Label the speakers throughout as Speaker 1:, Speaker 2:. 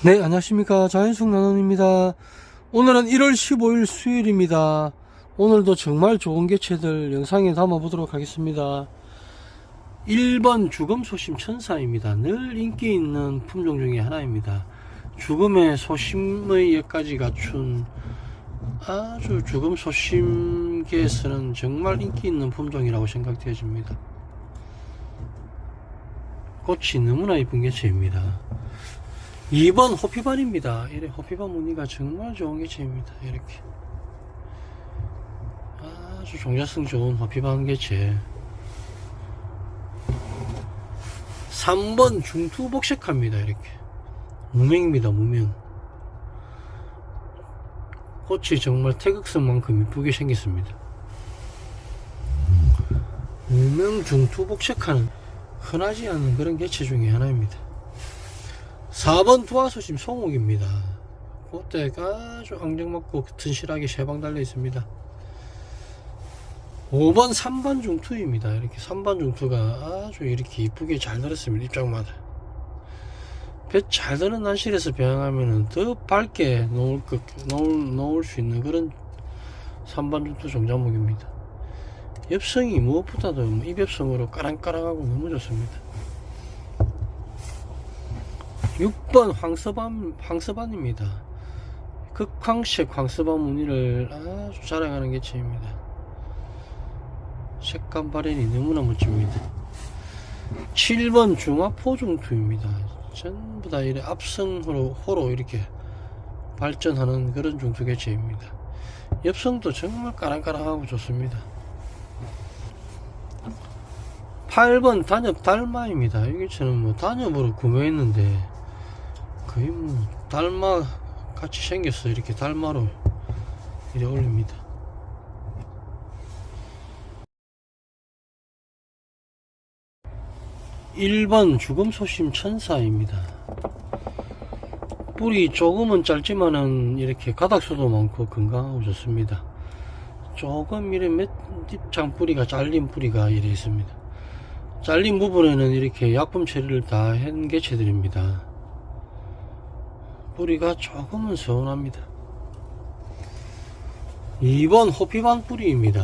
Speaker 1: 네, 안녕하십니까. 자연숙 나눔입니다. 오늘은 1월 15일 수요일입니다. 오늘도 정말 좋은 개체들 영상에 담아 보도록 하겠습니다. 1번 죽음 소심 천사입니다. 늘 인기 있는 품종 중에 하나입니다. 죽음의 소심의 예까지 갖춘 아주 죽음 소심계에서는 정말 인기 있는 품종이라고 생각되어집니다. 꽃이 너무나 이쁜 개체입니다. 2번 호피반입니다. 이래 호피반 무늬가 정말 좋은 개체입니다. 이렇게 아주 종자성 좋은 호피반 개체. 3번 중투복색합니다. 이렇게 무명입니다. 무명. 꽃이 정말 태극성만큼 이쁘게 생겼습니다. 무명 중투복색하는 흔하지 않은 그런 개체 중에 하나입니다. 4번 두화소심 송옥입니다. 그때가 아주 앙증맞고 튼실하게 세방 달려 있습니다. 5번 3번 중투입니다. 이렇게 3번 중투가 아주 이렇게 이쁘게 잘 들었습니다. 입장마다. 배 잘 드는 난실에서 배양하면 더 밝게 놓을, 것, 놓을, 놓을 수 있는 그런 3번 중투 종자목입니다. 엽성이 무엇보다도 입엽성으로 까랑까랑하고 너무 좋습니다. 6번 황서반, 황서반입니다. 극황색 황서반 무늬를 아주 자랑하는 개체입니다. 색감 발현이 너무나 멋집니다. 7번 중화포중투입니다. 전부 다 이래 앞성으로 호로 이렇게 발전하는 그런 중투 개체입니다. 엽성도 정말 까랑까랑하고 좋습니다. 8번 단엽 달마입니다. 이 개체는 뭐 단엽으로 구매했는데 거의 뭐 달마 같이 생겼어. 이렇게 달마로 이래 올립니다. (1번) 죽음 소심 천사입니다. 뿌리 조금은 짧지만은 이렇게 가닥수도 많고 건강하고 좋습니다. 조금 이래 몇 잎장 뿌리가 잘린 뿌리가 이래 있습니다. 잘린 부분에는 이렇게 약품 처리를 다 한 개체들입니다 뿌리가 조금은 서운합니다. 2번 호피반 뿌리입니다.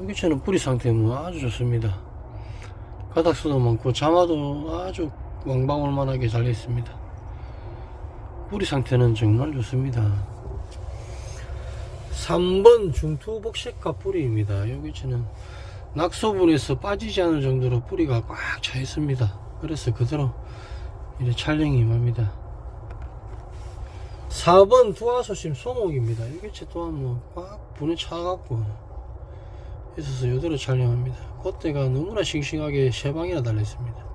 Speaker 1: 여기처럼 뿌리 상태는 아주 좋습니다. 가닥수도 많고 자마도 아주 왕방울만하게 달려 있습니다. 뿌리 상태는 정말 좋습니다. 3번 중투복색과 뿌리입니다. 여기처럼 낙소분에서 빠지지 않을 정도로 뿌리가 꽉 차 있습니다. 그래서 그대로 이렇게 촬영이 임합니다. 4번 두화소심 소목입니다. 제 또한 뭐꽉 분에 차갖고 있어서 이대로 촬영합니다. 콧대가 너무나 싱싱하게 세 방이나 달려있습니다.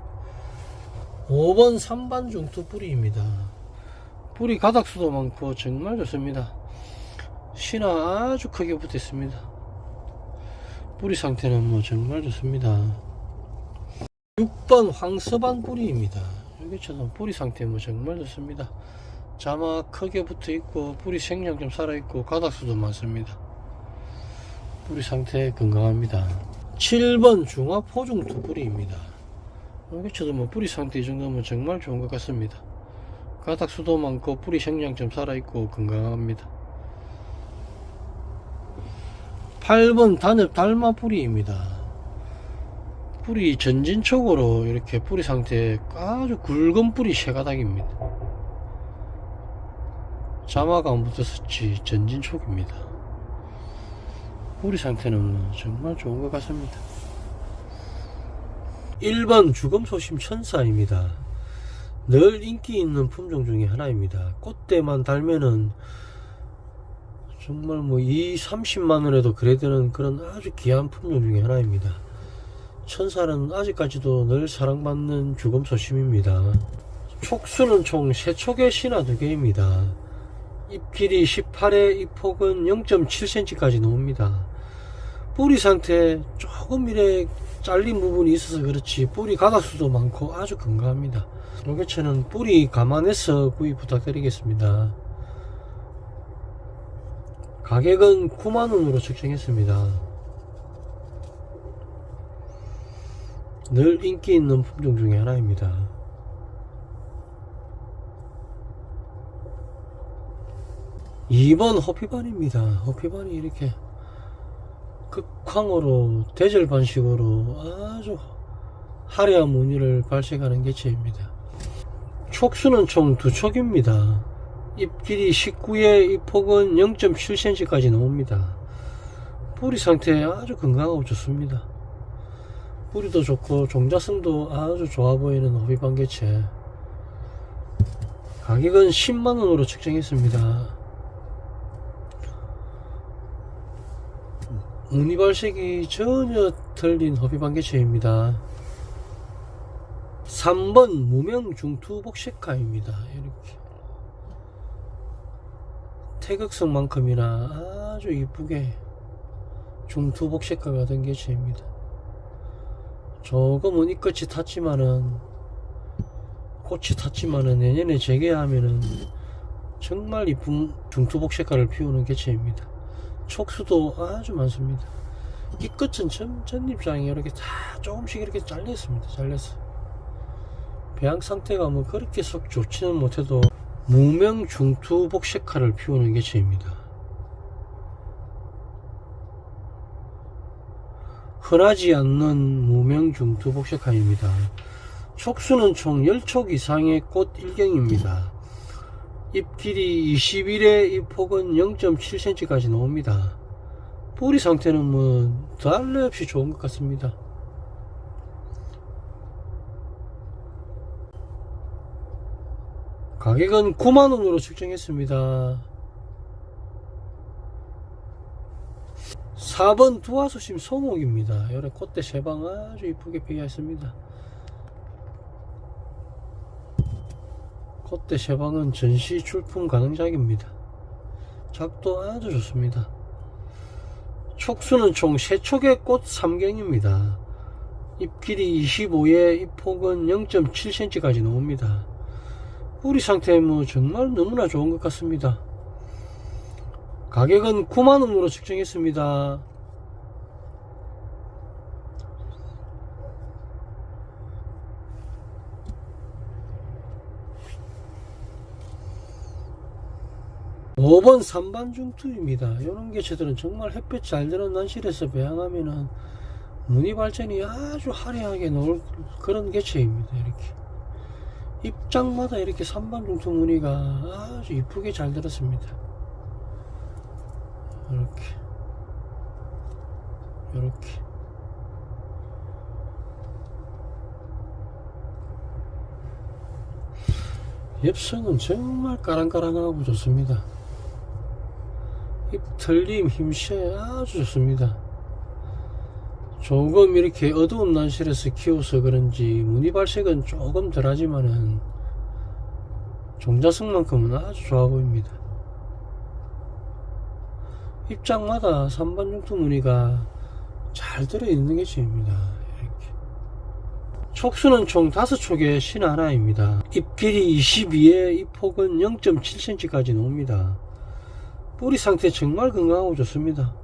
Speaker 1: 5번 3반 중투 뿌리입니다. 뿌리 가닥수도 많고 정말 좋습니다. 신화 아주 크게 붙어 있습니다. 뿌리 상태는 뭐 정말 좋습니다. 6번 황서반 뿌리입니다. 여기처럼 뿌리 상태 뭐 정말 좋습니다. 자마 크게 붙어 있고 뿌리 생장 좀 살아 있고 가닥수도 많습니다. 뿌리 상태 건강합니다. 7번 중화 포중투 뿌리입니다. 여기처도 뭐 뿌리 상태 이 정도면 정말 좋은 것 같습니다. 가닥수도 많고 뿌리 생장 좀 살아 있고 건강합니다. 8번 단엽 달마 뿌리입니다. 뿌리 전진촉으로 이렇게 뿌리 상태 아주 굵은 뿌리 세 가닥입니다. 자마가 안 붙었을지 전진촉입니다. 뿌리 상태는 정말 좋은 것 같습니다. 1번 죽음소심 천사입니다. 늘 인기 있는 품종 중에 하나입니다. 꽃대만 달면은 정말 뭐 2, 30만원에도 그래 되는 그런 아주 귀한 품종 중에 하나입니다. 천사는 아직까지도 늘 사랑받는 죽음소심입니다. 촉수는 총 3촉의 신화 2개입니다. 잎 길이 18에 잎 폭은 0.7cm까지 나옵니다. 뿌리 상태 조금 이래 잘린 부분이 있어서 그렇지 뿌리 가닥수도 많고 아주 건강합니다. 요게체는 뿌리 감안해서 구입 부탁드리겠습니다. 가격은 9만원으로 책정했습니다. 늘 인기 있는 품종 중에 하나입니다. 2번 호피반입니다. 호피반이 이렇게 극황으로 대절 반식으로 아주 화려한 무늬를 발색하는 개체입니다. 촉수는 총 두 촉입니다. 잎 길이 19에 잎 폭은 0.7cm까지 나옵니다. 뿌리 상태 아주 건강하고 좋습니다. 뿌리도 좋고 종자성도 아주 좋아 보이는 호비반 개체. 가격은 10만원으로 책정했습니다. 무늬 발색이 전혀 틀린 허비반 개체입니다. 3번 무명 중투 복식화입니다. 이렇게 태극성만큼이나 아주 이쁘게 중투 복식화가 된 개체입니다. 조금은 이 끝이 탔지만은 꽃이 탔지만은 내년에 재개하면은 정말 이쁜 중투 복식화를 피우는 개체입니다. 촉수도 아주 많습니다. 이 끝은 전, 전잎장이 이렇게 다 조금씩 이렇게 잘렸습니다. 잘렸어. 배양 상태가 뭐 그렇게 썩 좋지는 못해도 무명 중투 복식화를 피우는 개체입니다. 흔하지 않는 무명 중투 복식화입니다. 촉수는 총 10촉 이상의 꽃 일경입니다. 잎 길이 21에 잎 폭은 0.7cm까지 나옵니다. 뿌리 상태는 뭐 달래 없이 좋은 것 같습니다. 가격은 9만원으로 책정했습니다. 4번 두화수심 소목입니다. 요래 콧대 세방 아주 이쁘게 피어있습니다. 콧대 세방은 전시 출품 가능작입니다. 작도 아주 좋습니다. 촉수는 총 3촉의 꽃 3경입니다. 잎 길이 25에 잎 폭은 0.7cm까지 나옵니다. 뿌리 상태 뭐 정말 너무나 좋은 것 같습니다. 가격은 9만원으로 책정했습니다. 오번 산반중투입니다. 이런 개체들은 정말 햇볕 잘 드는 난실에서 배양하면은 무늬 발전이 아주 화려하게 나올 그런 개체입니다. 이렇게 입장마다 이렇게 산반중투 무늬가 아주 이쁘게 잘 들었습니다. 이렇게 이렇게 엽성은 정말 까랑까랑하고 좋습니다. 잎 털림 힘쉬어 아주 좋습니다. 조금 이렇게 어두운 난실에서 키워서 그런지 무늬 발색은 조금 덜하지만은 종자성만큼은 아주 좋아 보입니다. 입장마다 산반중투 무늬가 잘 들어있는 개체입니다. 이렇게. 촉수는 총 5촉의 신 하나입니다. 잎 길이 22에 잎 폭은 0.7cm까지 나옵니다. 뿌리 상태 정말 건강하고 좋습니다.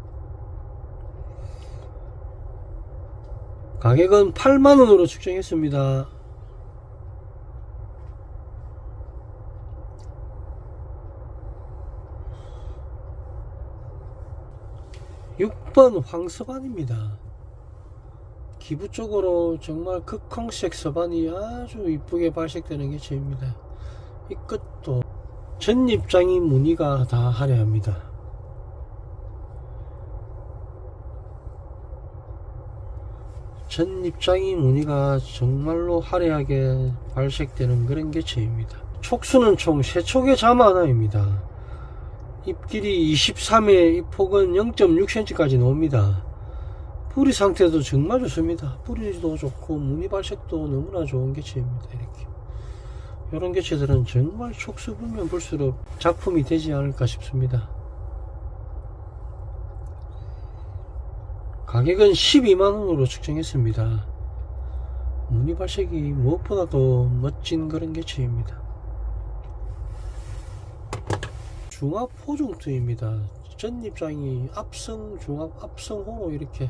Speaker 1: 가격은 8만원으로 측정했습니다. 6번 황서반입니다. 기부 쪽으로 정말 극황색 서반이 아주 이쁘게 발색되는 개체입니다. 이 끝도 전입장이 무늬가 다 화려합니다. 전입장이 무늬가 정말로 화려하게 발색되는 그런 개체입니다. 촉수는 총 3촉의 자마 하나입니다. 잎 길이 23에 잎 폭은 0.6cm까지 나옵니다. 뿌리 상태도 정말 좋습니다. 뿌리도 좋고 무늬 발색도 너무나 좋은 개체입니다. 이렇게 이런 개체들은 정말 촉수 보면 볼수록 작품이 되지 않을까 싶습니다. 가격은 12만원으로 측정했습니다. 무늬 발색이 무엇보다도 멋진 그런 개체입니다. 중압 호중투입니다. 전입장이 앞성, 중압, 앞성호로 이렇게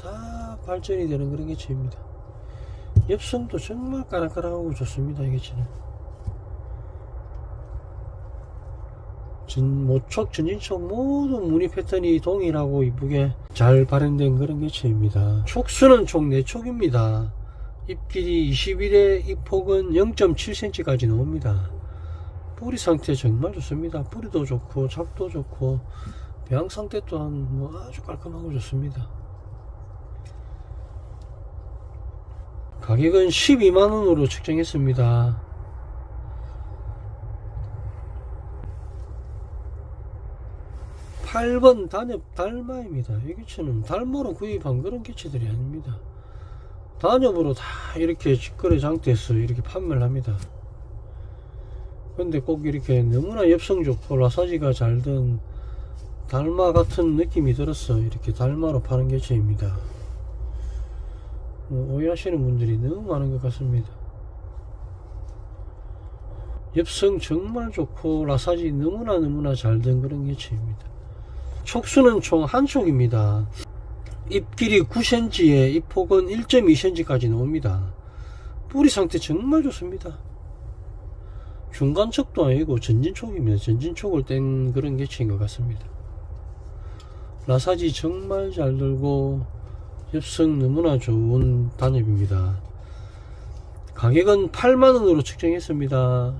Speaker 1: 다 발전이 되는 그런 개체입니다. 엽성도 정말 까랑까랑하고 좋습니다. 이 개체는. 전, 모촉, 전진촉 모두 무늬 패턴이 동일하고 이쁘게 잘 발현된 그런 개체입니다. 촉수는 총 4촉입니다. 잎길이 21에 잎폭은 0.7cm까지 나옵니다. 뿌리 상태 정말 좋습니다. 뿌리도 좋고 잡도 좋고 배양 상태 또한 뭐 아주 깔끔하고 좋습니다. 가격은 12만원으로 책정했습니다. 팔번 단엽 달마입니다. 이 개체는 달모로 구입한 그런 개체들이 아닙니다. 단엽으로 다 이렇게 직거래 장터에서 이렇게 판매를 합니다. 근데 꼭 이렇게 너무나 엽성 좋고 라사지가 잘 든 달마 같은 느낌이 들어서 이렇게 달마로 파는 개체입니다. 뭐 오해하시는 분들이 너무 많은 것 같습니다. 엽성 정말 좋고 라사지 너무나 너무나 잘 된 그런 개체입니다. 촉수는 총 한 촉입니다. 잎 길이 9cm에 잎 폭은 1.2cm까지 나옵니다. 뿌리 상태 정말 좋습니다. 중간촉도 아니고 전진촉입니다. 전진촉을 뗀 그런 개체인 것 같습니다. 라사지 정말 잘 들고 엽성 너무나 좋은 단엽입니다. 가격은 8만원으로 측정했습니다.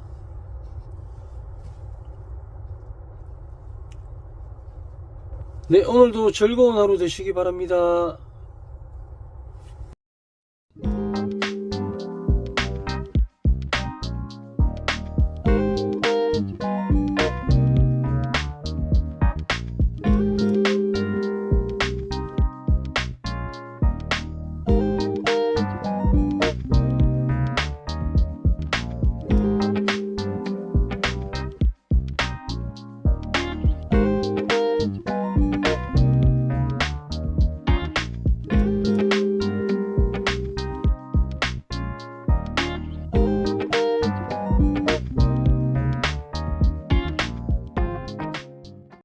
Speaker 1: 네, 오늘도 즐거운 하루 되시기 바랍니다.